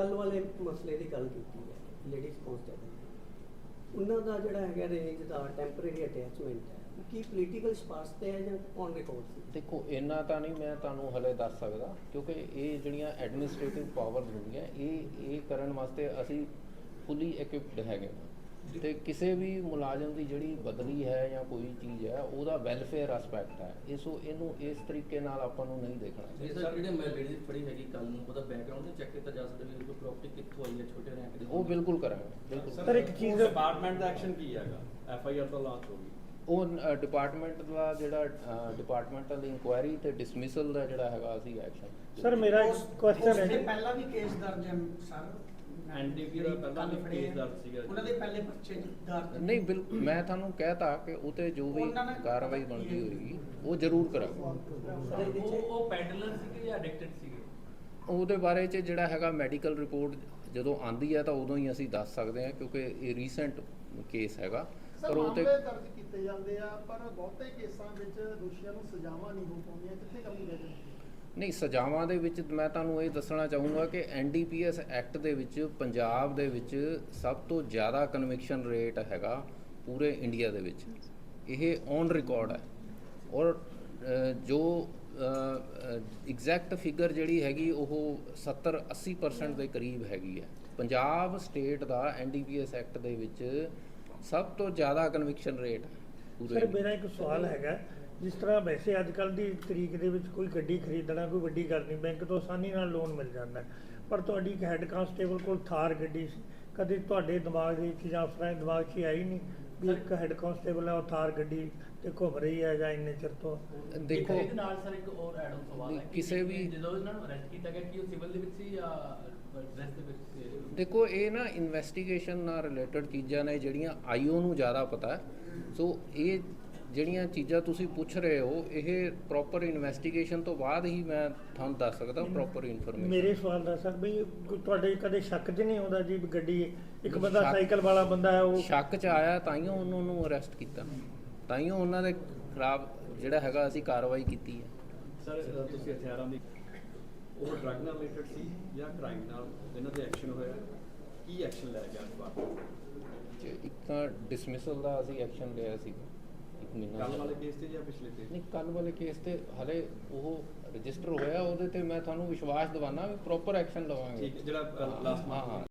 ਕੱਲ ਵਾਲੇ ਮਸਲੇ ਦੀ ਗੱਲ ਕੀਤੀ ਹੈ ਲੇਡੀਜ਼ ਕਨਸਟੇਬਲ ਉਹਨਾਂ ਦਾ ਜਿਹੜਾ ਹੈਗਾ ਰੇਂਜ ਦਾ ਟੈਂਪਰੇਰੀ ਅਟੈਚਮੈਂਟ ਹੈ ਉਹ ਕੀ ਪੋਲੀਟੀਕਲ ਸਪਾਰਸ ਤੇ ਹੈ ਜਾਂ ਔਨ ਰਿਕਾਰਡ ਸੀ ਦੇਖੋ, ਇੰਨਾ ਤਾਂ ਨਹੀਂ ਮੈਂ ਤੁਹਾਨੂੰ ਹਲੇ ਦੱਸ ਸਕਦਾ, ਕਿਉਂਕਿ ਇਹ ਜਿਹੜੀਆਂ ਐਡਮਿਨਿਸਟ੍ਰੇਟਿਵ ਪਾਵਰ ਹੁੰਦੀਆਂ, ਇਹ ਇਹ ਕਰਨ ਵਾਸਤੇ ਅਸੀਂ ਫੁੱਲੀ ਇਕਵਿਪਡ ਹੈਗੇ ਹਾਂ। ਤੇ ਕਿਸੇ ਵੀ ਮੁਲਾਜ਼ਮ ਦੀ ਜਿਹੜੀ ਬਦਲੀ ਹੈ ਜਾਂ ਕੋਈ ਚੀਜ਼ ਹੈ ਉਹਦਾ ਵੈਲਫੇਅਰ ਐਸਪੈਕਟ ਹੈ। ਇਸੋ ਇਹਨੂੰ ਇਸ ਤਰੀਕੇ ਨਾਲ ਆਪਾਂ ਨੂੰ ਨਹੀਂ ਦੇਖਣਾ ਚਾਹੀਦਾ। ਸਰ ਜਿਹੜੇ ਮੈਂ ਲੇਡੀਜ਼ ਫੜੀ ਹੈਗੀ ਕੱਲ ਨੂੰ ਉਹਦਾ ਬੈਕਗ੍ਰਾਉਂਡ ਤੇ ਚੈੱਕ ਕੀਤਾ ਜਾ ਸਕਦਾ ਵੀ ਉਹ ਪ੍ਰਾਪਰਟੀ ਕਿੱਥੋਂ ਆਈ ਹੈ ਛੋਟੇ ਰੈਂਕ ਦੀ ਉਹ ਬਿਲਕੁਲ ਕਰਾਂਗੇ ਬਿਲਕੁਲ ਸਰ ਇੱਕ ਚੀਜ਼ ਡਿਪਾਰਟਮੈਂਟ ਦਾ ਐਕਸ਼ਨ ਕੀ ਹੈਗਾ? ਐਫ ਆਈ ਆਰ ਤਾਂ ਲਾਂਚ ਹੋ ਗਈ। ਉਹ ਡਿਪਾਰਟਮੈਂਟ ਦਾ ਜਿਹੜਾ ਡਿਪਾਰਟਮੈਂਟਲ ਇਨਕੁਆਇਰੀ ਤੇ ਡਿਸਮਿਸਲ ਦਾ ਜਿਹੜਾ ਹੈਗਾ ਅਸੀਂ ਐਕਸ਼ਨ ਸਰ ਮੇਰਾ ਇੱਕ ਕੁਐਸਚਨ ਹੈ ਜੀ। ਪਹਿਲਾਂ ਵੀ ਕੇਸ ਦਰਜ ਹੈ ਸਰ? NDP ਦਾ ਪਹਿਲਾਂ ਵੀ ਫੜੇ ਕੇਸ ਆ। ਦਰਜ ਸੀਗਾ। ਉਹਨਾਂ ਦੇ ਪਹਿਲੇ ਪਰਚੇ ਦਰਜ ਨਹੀਂ ਬਿਲਕੁਲ ਮੈਂ ਤੁਹਾਨੂੰ ਕਹਿਤਾ ਕਿ ਉਹ ਤੇ ਜੋ ਵੀ ਕਾਰਵਾਈ ਬਣਦੀ ਹੋਏਗੀ ਉਹ ਜ਼ਰੂਰ ਕਰਾਂਗੇ ਉਹ ਉਹ ਪੈਡਲਰ ਸੀਗੇ ਜਾਂ ਐਡਿਕਟਡ ਸੀਗੇ? ਉਹਦੇ ਬਾਰੇ ਚ ਜਿਹੜਾ ਹੈਗਾ ਮੈਡੀਕਲ ਰਿਪੋਰਟ ਜਦੋਂ ਆਂਦੀ ਹੈ ਤਾਂ ਉਦੋਂ ਹੀ ਅਸੀਂ ਦੱਸ ਸਕਦੇ ਹਾਂ ਕਿਉਂਕਿ ਇਹ ਰੀਸੈਂਟ ਕੇਸ ਹੈਗਾ। ਪਰ ਉਹ ਤੇ ਦਰਜ ਕੀਤੇ ਜਾਂਦੇ ਆ ਪਰ ਬਹੁਤੇ ਕੇਸਾਂ ਵਿੱਚ ਦੋਸ਼ੀਆਂ ਨੂੰ ਸਜ਼ਾਵਾਂ ਨਹੀਂ ਹੋ ਪਾਉਂਦੀਆਂ ਕਿੱਥੇ ਕਮੀ ਰਹਿ ਜਾਂਦੀ? ਹੈ ਨਹੀਂ ਸਜ਼ਾਵਾਂ ਦੇ ਵਿੱਚ ਮੈਂ ਤੁਹਾਨੂੰ ਇਹ ਦੱਸਣਾ ਚਾਹੂੰਗਾ ਕਿ ਐਨਡੀਪੀਐਸ ਐਕਟ ਦੇ ਵਿੱਚ ਪੰਜਾਬ ਦੇ ਵਿੱਚ ਸਭ ਤੋਂ ਜ਼ਿਆਦਾ ਕਨਵਿਕਸ਼ਨ ਰੇਟ ਹੈਗਾ ਪੂਰੇ ਇੰਡੀਆ ਦੇ ਵਿੱਚ। ਇਹ ਔਨ ਰਿਕਾਰਡ ਹੈ। ਔਰ ਜੋ ਐਗਜ਼ੈਕਟ ਫਿਗਰ ਜਿਹੜੀ ਹੈਗੀ ਉਹ 70 80% ਦੇ ਕਰੀਬ ਹੈਗੀ ਹੈ। ਪੰਜਾਬ ਸਟੇਟ ਦਾ ਐਨਡੀਪੀਐਸ ਐਕਟ ਦੇ ਵਿੱਚ ਸਭ ਤੋਂ ਜ਼ਿਆਦਾ ਕਨਵਿਕਸ਼ਨ ਰੇਟ ਪੂਰੇ ਸਰ ਮੇਰਾ ਇੱਕ ਸਵਾਲ ਹੈਗਾ। ਜਿਸ ਤਰ੍ਹਾਂ ਵੈਸੇ ਅੱਜ ਕੱਲ ਦੀ ਤਰੀਕ ਦੇ ਵਿੱਚ ਕੋਈ ਗੱਡੀ ਖਰੀਦਣਾ ਕੋਈ ਵੱਡੀ ਗੱਲ ਨਹੀਂ ਬੈਂਕ ਤੋਂ ਆਸਾਨੀ ਨਾਲ ਲੋਨ ਮਿਲ ਜਾਂਦਾ। ਹੈ। ਪਰ ਤੁਹਾਡੀ ਇੱਕ ਹੈੱਡ ਕਾਂਸਟੇਬਲ ਕੋਲ ਥਾਰ ਗੱਡੀ ਸੀ ਕਦੇ ਤੁਹਾਡੇ ਦਿਮਾਗ ਦੇ ਵਿੱਚ ਜਾਂ ਤਰ੍ਹਾਂ ਦੇ ਦਿਮਾਗ 'ਚ ਆਈ ਨਹੀਂ ਵੀ ਇੱਕ ਹੈੱਡ ਕਾਂਸਟੇਬਲ ਹੈ ਉਹ ਥਾਰ ਗੱਡੀ ਤੇ ਘੁੰਮ ਰਹੀ ਹੈ ਜਾਂ ਇੰਨੇ ਚਿਰ ਤੋਂ? ਦੇਖੋ ਇਹਦੇ ਨਾਲ ਸਰ ਇੱਕ ਹੋਰ ਐਡ ਆਨ ਸਵਾਲ ਹੈ ਕਿਸੇ ਵੀ- ਜਦੋਂ ਇਹਨਾਂ ਨੂੰ ਅਰੈਸਟ ਕੀਤਾ ਗਿਆ ਕਿ ਉਹ ਸਿਵਲ ਦੇ ਵਿੱਚ ਸੀ ਜਾਂ ਡਰੈਸ ਦੇ ਵਿੱਚ ਸੀ? ਦੇਖੋ ਇਹ ਨਾ ਇਨਵੈਸਟੀਗੇਸ਼ਨ ਨਾਲ ਰਿਲੇਟਡ ਚੀਜ਼ਾਂ ਨੇ ਜਿਹੜੀਆਂ ਆਈਓ ਨੂੰ ਜ਼ਿਆਦਾ ਪਤਾ ਹੈ। ਸੋ ਇਹ ਜਿਹੜੀਆਂ ਚੀਜ਼ਾਂ ਤੁਸੀਂ ਪੁੱਛ ਰਹੇ ਹੋ ਇਹ ਪ੍ਰੋਪਰ ਇਨਵੈਸਟੀਗੇਸ਼ਨ ਤੋਂ ਬਾਅਦ ਹੀ ਮੈਂ ਤੁਹਾਨੂੰ ਦੱਸ ਸਕਦਾ ਪ੍ਰੋਪਰ ਇਨਫੋਰਮੇਸ਼ਨ ਮੇਰੇ ਸਵਾਲ ਦਾ ਸਰ ਵੀ ਤੁਹਾਡੇ ਕਦੇ ਸ਼ੱਕ 'ਚ ਨਹੀਂ ਆਉਂਦਾ ਜੀ ਗੱਡੀ ਇੱਕ ਬੰਦਾ ਸਾਈਕਲ ਵਾਲਾ ਬੰਦਾ ਹੈ ਉਹ? ਸ਼ੱਕ ਚ ਆਇਆ ਤਾਈਓ ਉਹਨਾਂ ਨੂੰ ਅਰੈਸਟ ਕੀਤਾ। ਤਾਈਓ ਉਹਨਾਂ ਦੇ ਖਿਲਾਫ ਜਿਹੜਾ ਹੈਗਾ ਅਸੀਂ ਕਾਰਵਾਈ ਕੀਤੀ ਹੈ। ਸਰ ਤੁਸੀਂ ਹਥਿਆਰਾਂ ਦੀ ਉਹ ਡਰੱਗ ਨਾਲ ਰਿਲੇਟਡ ਸੀ ਜਾਂ ਕ੍ਰਾਈਮ ਨਾਲ? ਇਹਨਾਂ ਤੇ ਐਕਸ਼ਨ ਹੋਇਆ? ਕੀ ਐਕਸ਼ਨ ਲਿਆ ਗਿਆ ਡਿਪਾਰਟਮੈਂਟ ਤੇ ਇੱਕ ਤਾਂ ਡਿਸਮਿਸਲ ਦਾ ਅਸੀਂ ਐਕਸ਼ਨ ਲਿਆ ਸੀ ਇੱਕ ਮਹੀਨਾ ਕੱਲ ਵਾਲੇ ਪਹਿਲਾਂ। ਕੇਸ ਤੇ ਜਾਂ ਪਿਛਲੇ ਤੇ ਨਹੀਂ ਕੱਲ ਵਾਲੇ ਕੇਸ ਤੇ ਹਲੇ ਉਹ ਰਜਿਸਟਰ ਹੋਇਆ ਉਹਦੇ ਤੇ ਮੈਂ ਤੁਹਾਨੂੰ ਵਿਸ਼ਵਾਸ ਦਿਵਾਨਾ ਵੀ ਪ੍ਰੋਪਰ ਐਕਸ਼ਨ ਲਵਾਂਗੇ। ਠੀਕ ਹੈ ਜਿਹੜਾ ਲਾਸਟ ਹਾਂ ਹਾਂ।